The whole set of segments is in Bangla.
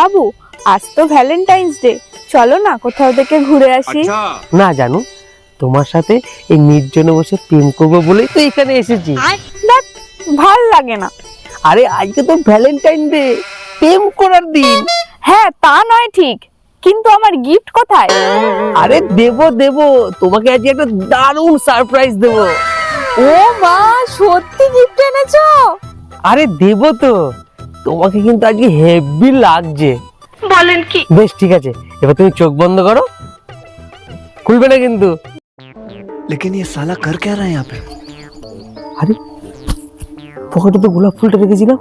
বাবু আজ তো ভ্যালেন্টাইন্স ডে চলো না কোথাও থেকে ঘুরে আসি। না জানো তোমার সাথে এই নির্জনে বসে প্রেম করব বলেই তো এখানে এসেছি। দেখ ভালো লাগে না। আরে আজকে তো ভ্যালেন্টাইন ডে প্রেম করার দিন। হ্যাঁ তা নয় ঠিক কিন্তু আমার গিফট কোথায়? আরে দেব দেব তোমাকে আজকে একটা দারুণ সারপ্রাইজ দেব। ও মা সত্যি গিফট এনেছো? আরে দেব তো। তোমাকে কিন্তু আজকে হেভি লাগছে বলেন কি বেশ ঠিক আছে এবার তুমি চোখ বন্ধ করো খুলবে না কিন্তু लेकिन ये साला कर क्या रहा है यहाँ पे আরে পকেটে তো গোলাপ ফুলটা রেখেছিলাম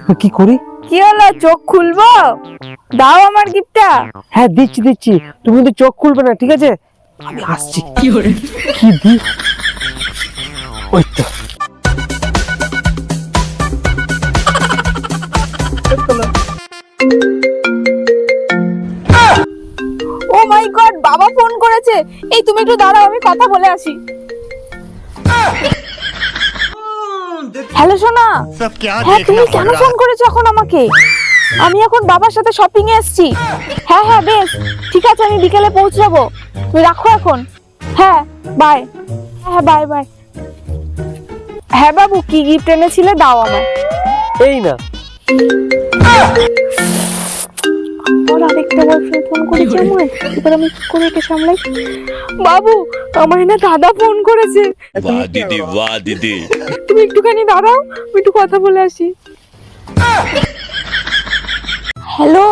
এবার কি করি কি হলো চোখ খুলবো দাও আমার গিফটটা হ্যাঁ দিচ্ছি দিচ্ছি তুমি কিন্তু চোখ খুলবে না ঠিক আছে আমি আসছি কি কি দি ওই তো Oh মাই গড বাবা ফোন করেছে। এই তুমি একটু দাঁড়াও আমি কথা বলে আসি। হ্যালো সোনা। হ্যাঁ তুমি কেন ফোন করেছ এখন আমাকে? আমি এখন বাবার সাথে শপিং এ এসেছি। হ্যাঁ হ্যাঁ বেশ। ঠিক আছে আমি বিকেলে পৌঁছে যাব তুমি রাখো এখন। হ্যাঁ বাই হ্যাঁ, হ্যাঁ বাই বাই হ্যাঁ বাবু কি গিফট এনেছিলে? দাও আমার এই না। একটা বয়ফ্রেন্ড ফোন করেছে আমার এবার আমি কি করে এটা সামলাই? বাবু আমার না দাদা ফোন করেছে। বাহ দিদি বাহ দিদি। তুমি একটুখানি দাঁড়াও আমি একটু কথা বলে আসি। হ্যালো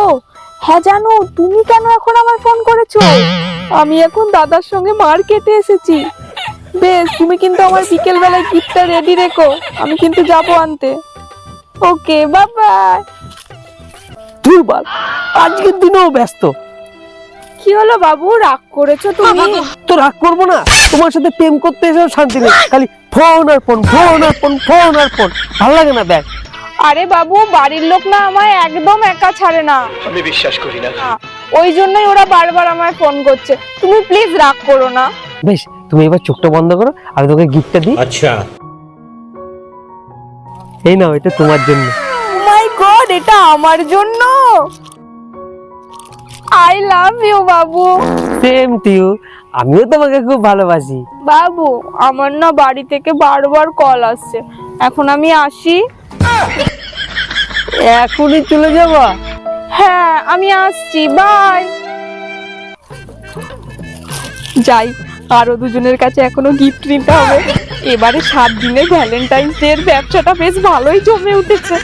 হ্যাঁ জানো তুমি কেন এখন আমার ফোন করেছ? আমি এখন দাদার সঙ্গে মার কেটে এসেছি। বেশ তুমি কিন্তু আমার বিকেল বেলায় গিফটটা রেডি রেখো। আমি কিন্তু যাব আনতে। ওকে বাবা দুর্বল আজকের দিনেও ব্যস্ত। কি হলো বাবু? রাগ করেছ তুমি? তো রাগ করব না? তোমার সাথে প্রেম করতে এসেও শান্তি নেই। খালি ফোন আর ফোন ফোন আর ফোন ফোন আর ফোন। ভালো লাগে না দেখ। আরে বাবু বাড়ির লোক না আমায় একদম একা ছাড়ে না। আমি বিশ্বাস করি না। হ্যাঁ, ওই জন্যই ওরা বারবার আমায় ফোন করছে। তুমি প্লিজ রাগ করো না। বেশ তুমি এবার চোখটা বন্ধ করো আমি তোকে গিফটটা দিই। আচ্ছা। এই নাও এটা তোমার জন্য। মাই গড এটা আমার জন্য। আই লাভ ইউ বাবু। সেম টিউ আমিও তোমাকে খুব ভালোবাসি। বাবু আমার না বাড়ি থেকে বারবার কল আসছে। এখন আমি আসি। এখনই চলে যাবা? হ্যাঁ আমি আসছি বাই। যাই আরও দুজনের কাছে এখনও গিফট নিতে হবে। এবারে সাত দিনের ভ্যালেন্টাইন্স ডে এর ব্যবসাটা বেশ ভালোই জমে উঠেছে।